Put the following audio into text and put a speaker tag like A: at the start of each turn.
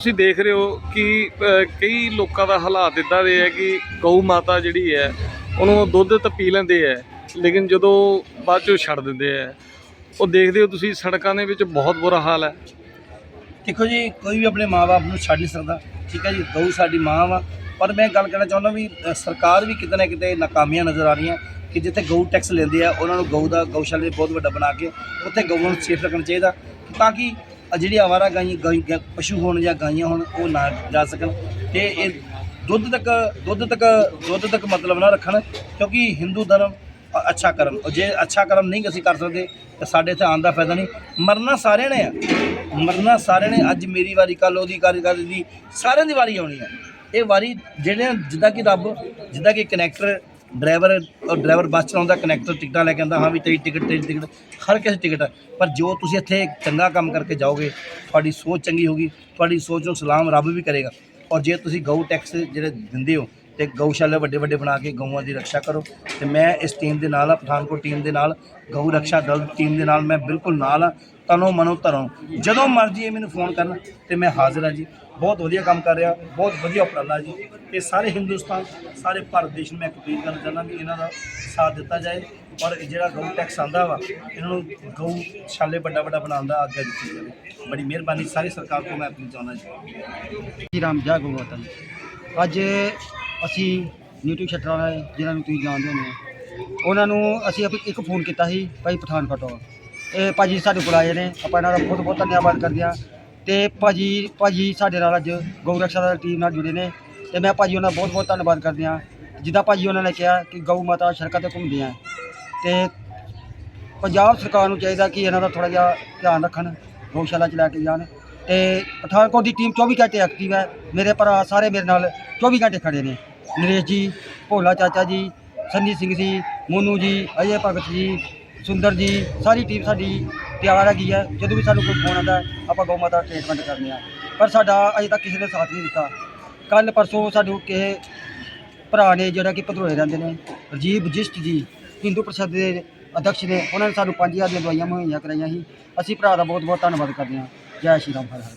A: ਤੁਸੀਂ ਦੇਖ ਰਹੇ ਹੋ ਕਿ ਕਈ ਲੋਕਾਂ ਦਾ ਹਾਲਾਤ ਇਦਾਂ ਦੇ ਹੈ ਕਿ ਗਊ ਮਾਤਾ ਜਿਹੜੀ ਹੈ, ਉਹਨੂੰ ਦੁੱਧ ਤਾਂ ਪੀ ਲੈਂਦੇ ਹੈ, ਲੇਕਿਨ ਜਦੋਂ ਬਾਅਦ ਚੋਂ ਛੱਡ ਦਿੰਦੇ ਹੈ। ਉਹ ਦੇਖਦੇ ਹੋ ਤੁਸੀਂ ਸੜਕਾਂ ਦੇ ਵਿੱਚ ਬਹੁਤ ਬੁਰਾ ਹਾਲ ਹੈ।
B: ਦੇਖੋ ਜੀ, ਕੋਈ ਵੀ ਆਪਣੇ ਮਾਂ ਬਾਪ ਨੂੰ ਛੱਡ ਨਹੀਂ ਸਕਦਾ। ਠੀਕ ਹੈ ਜੀ, ਗਊ ਸਾਡੀ ਮਾਂ ਵਾ। ਪਰ ਮੈਂ ਗੱਲ ਕਰਨਾ ਚਾਹੁੰਦਾ ਵੀ ਸਰਕਾਰ ਵੀ ਕਿਤੇ ਨਾ ਕਿਤੇ ਨਾਕਾਮੀਆਂ ਨਜ਼ਰ ਆ ਰਹੀਆਂ। ਕਿ ਜਿੱਥੇ ਗਊ ਟੈਕਸ ਲੈਂਦੇ ਆ, ਉਹਨਾਂ ਨੂੰ ਗਊ ਦਾ ਗਊਸ਼ਾਲਾ ਬਹੁਤ ਵੱਡਾ ਬਣਾ ਕੇ ਉੱਥੇ ਗਊਆਂ ਨੂੰ ਸੇਫ ਰੱਖਣਾ ਚਾਹੀਦਾ। ਤਾਂ ਕਿ ਅ, ਜਿਹੜੀ ਆਵਾਰਾ ਗਾਈ ਗਾਈ ਗ- ਪਸ਼ੂ ਹੋਣ ਜਾਂ ਗਾਈਆਂ ਹੋਣ, ਉਹ ਨਾ ਜਾ ਸਕਣ। ਤੇ ਇਹ ਦੁੱਧ ਤੱਕ ਦੁੱਧ ਤੱਕ ਦੁੱਧ ਤੱਕ ਮਤਲਬ ਨਾ ਰੱਖਣ, ਕਿਉਂਕਿ ਹਿੰਦੂ ਧਰਮ ਅ- ਅੱਛਾ ਕਰਮ। ਔਰ ਜੇ ਅੱਛਾ ਕਰਮ ਨਹੀਂ ਅਸੀਂ ਕਰ ਸਕਦੇ, ਤਾਂ ਸਾਡੇ ਇੱਥੇ ਆਉਣ ਦਾ ਫਾਇਦਾ ਨਹੀਂ। ਮਰਨਾ ਸਾਰਿਆਂ ਨੇ ਆ। ਮਰਨਾ ਸਾਰਿਆਂ ਨੇ। ਅੱਜ ਮੇਰੀ ਵਾਰੀ ਕੱਲ ਉਹਦੀ ਕੱਲ ਕੱਲ ਦੀ, ਸਾਰਿਆਂ ਦੀ ਵਾਰੀ ਆਉਣੀ ਹੈ ਇਹ ਵਾਰੀ ਜਿਹੜੇ ਜਿੱਦਾਂ ਕਿ ਰੱਬ, ਜਿੱਦਾਂ ਕਿ ਕਨੈਕਟਰ ਡਰਾਈਵਰ ਔਰ ਡਰਾਈਵਰ ਬੱਸ ਚਲਾਉਂਦਾ ਕਨੈਕਟਰ ਟਿਕਟਾਂ ਲੈ ਕੇ ਆਉਂਦਾ, ਹਾਂ ਵੀ ਤੇਰੀ ਟਿਕਟ ਤੇਰੀ ਟਿਕਟ ਹਰ ਕਿਸੇ ਟਿਕਟ ਹੈ ਪਰ ਜੋ ਤੁਸੀਂ ਇੱਥੇ ਚੰਗਾ ਕੰਮ ਕਰਕੇ ਜਾਓਗੇ, ਤੁਹਾਡੀ ਸੋਚ ਚੰਗੀ ਹੋਗੀ ਤੁਹਾਡੀ ਸੋਚ ਨੂੰ ਸਲਾਮ ਰੱਬ ਵੀ ਕਰੇਗਾ। ਔਰ ਜੇ ਤੁਸੀਂ ਗਊ ਟੈਕਸ ਜਿਹੜੇ ਦਿੰਦੇ ਹੋ ਤੇ ਗਊਸ਼ਾਲਾ ਵੱਡੇ ਵੱਡੇ ਬਣਾ ਕੇ ਗਊਆਂ ਦੀ ਰੱਖਿਆ ਕਰੋ ਤੇ ਮੈਂ ਇਸ ਟੀਮ ਦੇ ਨਾਲ ਆ ਪਠਾਨਕੋਟ ਟੀਮ ਦੇ ਨਾਲ, ਗਊ ਰੱਖਿਆ ਦਲ ਟੀਮ ਦੇ ਨਾਲ ਮੈਂ ਬਿਲਕੁਲ ਨਾਲ ਆ ਤਨੋ ਮਨੋ ਧਰੋ। ਜਦੋਂ ਮਰਜ਼ੀ ਇਹ ਮੈਨੂੰ ਫੋਨ ਕਰਨ ਤੇ ਮੈਂ ਹਾਜ਼ਰ ਹਾਂ ਜੀ। ਬਹੁਤ ਵਧੀਆ ਕੰਮ ਕਰ ਰਿਹਾ, ਬਹੁਤ ਵਧੀਆ ਉਪਰਾਲਾ ਜੀ। ਤੇ ਸਾਰੇ ਹਿੰਦੁਸਤਾਨ, ਸਾਰੇ ਭਾਰਤ ਦੇਸ਼ ਨੂੰ ਮੈਂ ਇੱਕ ਅਪੀਲ ਕਰਨਾ ਚਾਹੁੰਦਾ ਵੀ ਇਹਨਾਂ ਦਾ ਸਾਥ ਦਿੱਤਾ ਜਾਏ ਔਰ ਇਹ ਜਿਹੜਾ ਗਊ ਟੈਕਸ ਆਂਦਾ ਵਾ, ਇਹਨਾਂ ਨੂੰ ਗਊ ਛਾਲੇ ਵੱਡਾ ਵੱਡਾ ਬਣਾਉਣ ਦਾ ਆਗਿਆ ਦਿੱਤੀ ਜਾਵੇ। ਬੜੀ ਮਿਹਰਬਾਨੀ ਸਾਰੀ ਸਰਕਾਰ ਤੋਂ ਮੈਂ ਅਪੀਲ ਚਾਹੁੰਦਾ ਜੀ।
C: ਜੀ ਰਾਮ, ਜੈ ਗੋਵਰਧਨ ਅੱਜ ਅਸੀਂ ਨਿਊਟੂ ਛੱਟਰਾਂ ਵਾਲੇ ਜਿਨ੍ਹਾਂ ਨੂੰ ਤੁਸੀਂ ਜਾਣਦੇ ਹੋ ਉਹਨਾਂ ਨੂੰ ਅਸੀਂ ਅਭੀ ਇੱਕ ਫੋਨ ਕੀਤਾ ਸੀ ਭਾਈ ਪਠਾਨਕੋਟ ਤੋਂ। ਇਹ ਭਾਜੀ ਸਾਡੇ ਕੋਲ ਆਏ ਨੇ, ਆਪਾਂ ਇਹਨਾਂ ਦਾ ਬਹੁਤ ਬਹੁਤ ਧੰਨਵਾਦ ਕਰਦੇ ਹਾਂ ਤੇ ਭਾਜੀ ਭਾਜੀ ਸਾਡੇ ਨਾਲ ਅੱਜ ਗਊ ਰਕਸ਼ਾ ਦਾ ਟੀਮ ਨਾਲ ਜੁੜੇ ਨੇ ਤੇ ਮੈਂ ਭਾਜੀ ਉਹਨਾਂ ਦਾ ਬਹੁਤ ਬਹੁਤ ਧੰਨਵਾਦ ਕਰਦੇ ਹਾਂ। ਜਿੱਦਾਂ ਭਾਜੀ ਉਹਨਾਂ ਨੇ ਕਿਹਾ ਕਿ ਗਊ ਮਾਤਾ ਸੜਕਾਂ ਤੇ ਘੁੰਮਦੀਆਂ ਤੇ ਪੰਜਾਬ ਸਰਕਾਰ ਨੂੰ ਚਾਹੀਦਾ ਕਿ ਇਹਨਾਂ ਦਾ ਥੋੜਾ ਜਿਹਾ ਧਿਆਨ ਰੱਖਣ, ਗਊਸ਼ਾਲਾ ਚਲਾ ਕੇ ਜਾਣ ਤੇ ਪਠਾਨਕੋਟ ਦੀ ਟੀਮ 24 ਘੰਟੇ ਐਕਟਿਵ ਹੈ। ਮੇਰੇ ਭਰਾ ਸਾਰੇ ਮੇਰੇ ਨਾਲ 24 ਘੰਟੇ ਖੜੇ ਨੇ। ਨਰੇਸ਼ ਜੀ, ਭੋਲਾ ਚਾਚਾ ਜੀ, ਸੰਨੀ ਸਿੰਘ ਜੀ, ਮੋਨੂ ਜੀ, ਅਜੇ ਭਗਤ ਜੀ, ਸੁੰਦਰ ਜੀ, ਸਾਰੀ ਟੀਮ ਸਾਡੀ ਤਿਆਰ ਹੈਗੀ ਹੈ ਜਦੋਂ ਵੀ ਸਾਨੂੰ ਕੋਈ ਫੋਨ ਆਉਂਦਾ, ਆਪਾਂ ਗਊ ਮਾਤਾ ਟ੍ਰੀਟਮੈਂਟ ਕਰਨੇ ਆ ਪਰ ਸਾਡਾ ਅਜੇ ਤੱਕ ਕਿਸੇ ਨੇ ਸਾਥ ਨਹੀਂ ਦਿੱਤਾ। ਕੱਲ ਪਰਸੋਂ ਸਾਨੂੰ ਕਿਸੇ ਭਰਾ ਨੇ, ਜਿਹੜਾ ਕਿ ਭਦਰੋਏ ਰਹਿੰਦੇ ਨੇ ਰਜੀਵ ਜਿਸਟ ਜੀ, ਹਿੰਦੂ ਪ੍ਰਸ਼ਦ ਦੇ ਅਧਿਕਸ਼ ਨੇ, ਉਹਨਾਂ ਨੇ ਸਾਨੂੰ 5000 ਦੀਆਂ ਦਵਾਈਆਂ ਮੁਹੱਈਆ ਕਰਾਈਆਂ ਸੀ। ਅਸੀਂ ਭਰਾ ਦਾ ਬਹੁਤ ਬਹੁਤ ਧੰਨਵਾਦ ਕਰਦੇ ਹਾਂ। ਜੈ ਸ਼੍ਰੀ ਰਾਮ ਹਰ ਹਰ।